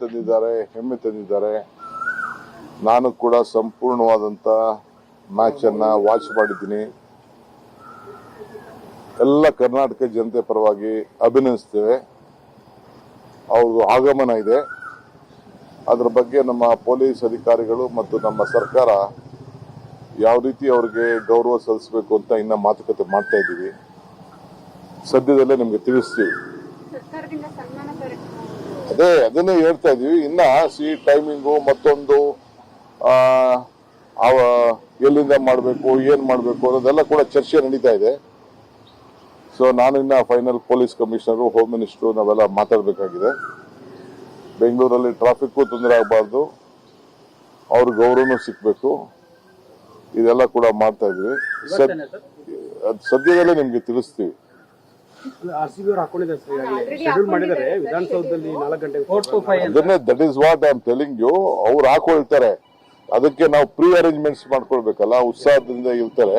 ತಂದಿದ್ದಾರೆ, ಹೆಮ್ಮೆ ತಂದಿದ್ದಾರೆ. ನಾನು ಕೂಡ ಸಂಪೂರ್ಣವಾದಂತ ಮ್ಯಾಚ್ ಅನ್ನ ವಾಚ್ ಮಾಡಿದ್ದೀನಿ. ಎಲ್ಲ ಕರ್ನಾಟಕ ಜನತೆ ಪರವಾಗಿ ಅಭಿನಂದಿಸ್ತೇವೆ. ಅವ್ರದ್ದು ಆಗಮನ ಇದೆ. ಅದರ ಬಗ್ಗೆ ನಮ್ಮ ಪೊಲೀಸ್ ಅಧಿಕಾರಿಗಳು ಮತ್ತು ನಮ್ಮ ಸರ್ಕಾರ ಯಾವ ರೀತಿ ಅವ್ರಿಗೆ ಗೌರವ ಸಲ್ಲಿಸಬೇಕು ಅಂತ ಇನ್ನ ಮಾತುಕತೆ ಮಾಡ್ತಾ ಇದ್ದೀವಿ. ಸದ್ಯದಲ್ಲೇ ನಿಮಗೆ ತಿಳಿಸ್ತೀವಿ. ಅದೇ ಅದನ್ನೇ ಹೇಳ್ತಾ ಇದೀವಿ. ಇನ್ನ ಸಿ ಟೈಮಿಂಗು ಮತ್ತೊಂದು ಆ, ಎಲ್ಲಿಂದ ಮಾಡಬೇಕು ಏನ್ ಮಾಡಬೇಕು ಅನ್ನೋದೆಲ್ಲ ಕೂಡ ಚರ್ಚೆ ನಡೀತಾ ಇದೆ. ಸೊ ನಾನು ಇನ್ನ final police commissioner home minister ನಾವೆಲ್ಲ ಮಾತಾಡಬೇಕಾಗಿದೆ. ಬೆಂಗಳೂರಲ್ಲಿ ಟ್ರಾಫಿಕ್ ತೊಂದರೆ ಆಗಬಾರ್ದು. ಅವ್ರ ಗೌರವನೂ ಸಿಕ್ಬೇಕು. ಇದೆಲ್ಲ ಕೂಡ ಮಾಡ್ತಾ ಇದ್ವಿ. ಸದ್ಯದಲ್ಲೇ ನಿಮ್ಗೆ ತಿಳಿಸ್ತೀವಿ. ಆರ್ ಸಿ ಬಿ ಅವರು ಹಾಕೊಂಡಿದ್ದಾರೆ ಸರ್ ಈಗಾಗಲೇ. ಶೆಡ್ಯೂಲ್ ಮಾಡಿದ್ದಾರೆ. ವಿಧಾನಸೌಧದಲ್ಲಿ ನಾಲ್ಕು ಗಂಟೆಗೆ ಅದನ್ನೇ that is what I am telling you ಅವ್ರು ಹಾಕೊಳ್ತಾರೆ. ಅದಕ್ಕೆ ನಾವು ಪ್ರೀ ಅರೇಂಜ್ಮೆಂಟ್ಸ್ ಮಾಡ್ಕೊಳ್ಬೇಕಲ್ಲ. ಉತ್ಸಾಹದಿಂದ ಇರ್ತಾರೆ.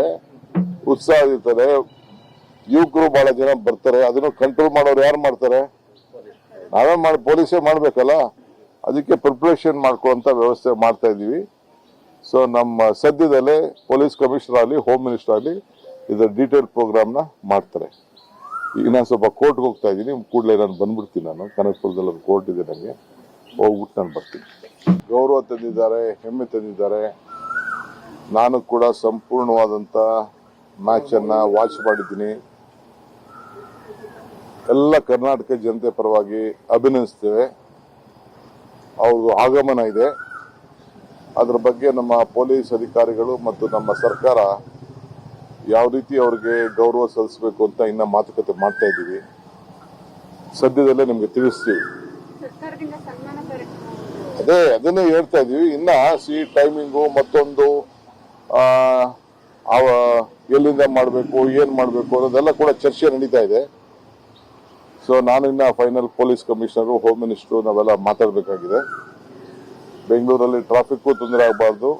ಉತ್ಸಾಹ ಇರ್ತಾರೆ ಯುವಕರು ಬಹಳ ಜನ ಬರ್ತಾರೆ. ಅದನ್ನು ಕಂಟ್ರೋಲ್ ಮಾಡೋರು ಯಾರು ಮಾಡ್ತಾರೆ? ನಾವೇ ಮಾಡಿ ಪೊಲೀಸೇ ಮಾಡ್ಬೇಕಲ್ಲ? ಅದಕ್ಕೆ ಪ್ರಿಪ್ರೇಷನ್ ಮಾಡ್ಕೊಳ್ಳುವಂತ ವ್ಯವಸ್ಥೆ ಮಾಡ್ತಾ ಇದ್ದೀವಿ. ಸೊ ನಮ್ಮ ಸದ್ಯದಲ್ಲೇ ಪೊಲೀಸ್ ಕಮಿಷನರ್ ಆಗಲಿ ಹೋಮ್ ಮಿನಿಸ್ಟರ್ ಆಗಲಿ ಇದರ ಡೀಟೇಲ್ ಪ್ರೋಗ್ರಾಮ್ನ ಮಾಡ್ತಾರೆ. ಈಗ ನಾನು ಸ್ವಲ್ಪ ಕೋರ್ಟ್ಗೆ ಹೋಗ್ತಾ ಇದ್ದೀನಿ, ಕೂಡಲೇ ನಾನು ಬಂದ್ಬಿಡ್ತೀನಿ ನಾನು. ಕನಕಪುರದಲ್ಲಿ ಒಂದು ಕೋರ್ಟ್ ಇದೆ ನನಗೆ. ಹೋಗ್ಬಿಟ್ಟು ನಾನು ಬರ್ತೀನಿ. ಗೌರವ ತಂದಿದ್ದಾರೆ, ಹೆಮ್ಮೆ ತಂದಿದ್ದಾರೆ. ನಾನು ಕೂಡ ಸಂಪೂರ್ಣವಾದಂತ ಮ್ಯಾಚನ್ನು ವಾಚ್ ಮಾಡಿದ್ದೀನಿ. ಎಲ್ಲ ಕರ್ನಾಟಕ ಜನತೆ ಪರವಾಗಿ ಅಭಿನಂದಿಸ್ತೇವೆ. ಅವ್ರದ್ದು ಆಗಮನ ಇದೆ. ಅದರ ಬಗ್ಗೆ ನಮ್ಮ ಪೊಲೀಸ್ ಅಧಿಕಾರಿಗಳು ಮತ್ತು ನಮ್ಮ ಸರ್ಕಾರ ಯಾವ ರೀತಿ ಅವ್ರಿಗೆ ಗೌರವ ಸಲ್ಲಿಸಬೇಕು ಅಂತ ಇನ್ನ ಮಾತುಕತೆ ಮಾಡ್ತಾ ಇದ್ದೀವಿ. ಸದ್ಯದಲ್ಲೇ ನಿಮ್ಗೆ ತಿಳಿಸ್ತೀವಿ. ಅದೇ ಅದನ್ನೇ ಹೇಳ್ತಾ ಇದೀವಿ ಇನ್ನ ಸಿ ಟೈಮಿಂಗು ಮತ್ತೊಂದು ಆ, ಎಲ್ಲಿಂದ ಮಾಡಬೇಕು ಏನ್ ಮಾಡಬೇಕು ಅನ್ನೋದೆಲ್ಲ ಕೂಡ ಚರ್ಚೆ ನಡೀತಾ ಇದೆ. ಸೊ ನಾನು ಇನ್ನ final police commissioner home minister ನಾವೆಲ್ಲ ಮಾತಾಡಬೇಕಾಗಿದೆ. ಬೆಂಗಳೂರಲ್ಲಿ ಟ್ರಾಫಿಕ್ಗೂ ತೊಂದರೆ ಆಗಬಾರ್ದು.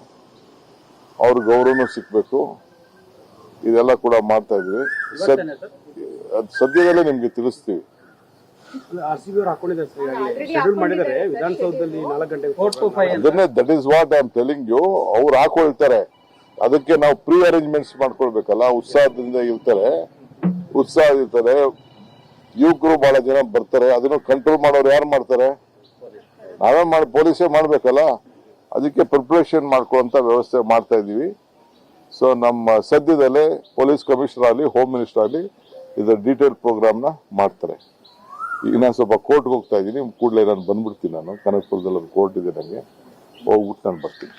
ಅವ್ರ ಗೌರವನೂ ಸಿಕ್ಬೇಕು. ಇದೆಲ್ಲ ಕೂಡ ಮಾಡ್ತಾ ಇದ್ವಿ. ಸದ್ಯದಲ್ಲೇ ನಿಮ್ಗೆ ತಿಳಿಸ್ತೀವಿ. ಅದನ್ನೇ that is what I am telling you ಅವ್ರು ಹಾಕೊಳ್ತಾರೆ. ಅದಕ್ಕೆ ನಾವು ಪ್ರೀ ಅರೇಂಜ್ಮೆಂಟ್ಸ್ ಮಾಡ್ಕೊಳ್ಬೇಕಲ್ಲ ಉತ್ಸಾಹದಿಂದ ಇರ್ತಾರೆ. ಉತ್ಸಾಹ ಇರ್ತಾರೆ. ಯುವಕರು ಬಹಳ ಜನ ಬರ್ತಾರೆ. ಅದನ್ನು ಕಂಟ್ರೋಲ್ ಮಾಡೋರು ಯಾರು ಮಾಡ್ತಾರೆ? ನಾವೇ ಮಾಡಿ ಪೊಲೀಸೇ ಮಾಡ್ಬೇಕಲ್ಲ? ಅದಕ್ಕೆ ಪ್ರಿಪ್ರೇಷನ್ ಮಾಡ್ಕೊಳ್ಳುವಂತ ವ್ಯವಸ್ಥೆ ಮಾಡ್ತಾ ಇದೀವಿ ಸೊ ನಮ್ಮ ಸದ್ಯದಲ್ಲೇ ಪೊಲೀಸ್ ಕಮಿಷನರ್ ಆಗಲಿ ಹೋಮ್ ಮಿನಿಸ್ಟರ್ ಆಗಲಿ ಇದರ ಡೀಟೇಲ್ ಪ್ರೋಗ್ರಾಮ್ನ ಮಾಡ್ತಾರೆ. ಈಗ ನಾನು ಸ್ವಲ್ಪ ಕೋರ್ಟ್ಗೆ ಹೋಗ್ತಾ ಇದ್ದೀನಿ, ಕೂಡಲೇ ನಾನು ಬಂದ್ಬಿಡ್ತೀನಿ ನಾನು. ಕನಕಪುರದಲ್ಲಿ ಒಂದು ಕೋರ್ಟ್ ಇದೆ ನನಗೆ ಹೋಗ್ಬಿಟ್ಟು ನಾನು ಬರ್ತೀನಿ.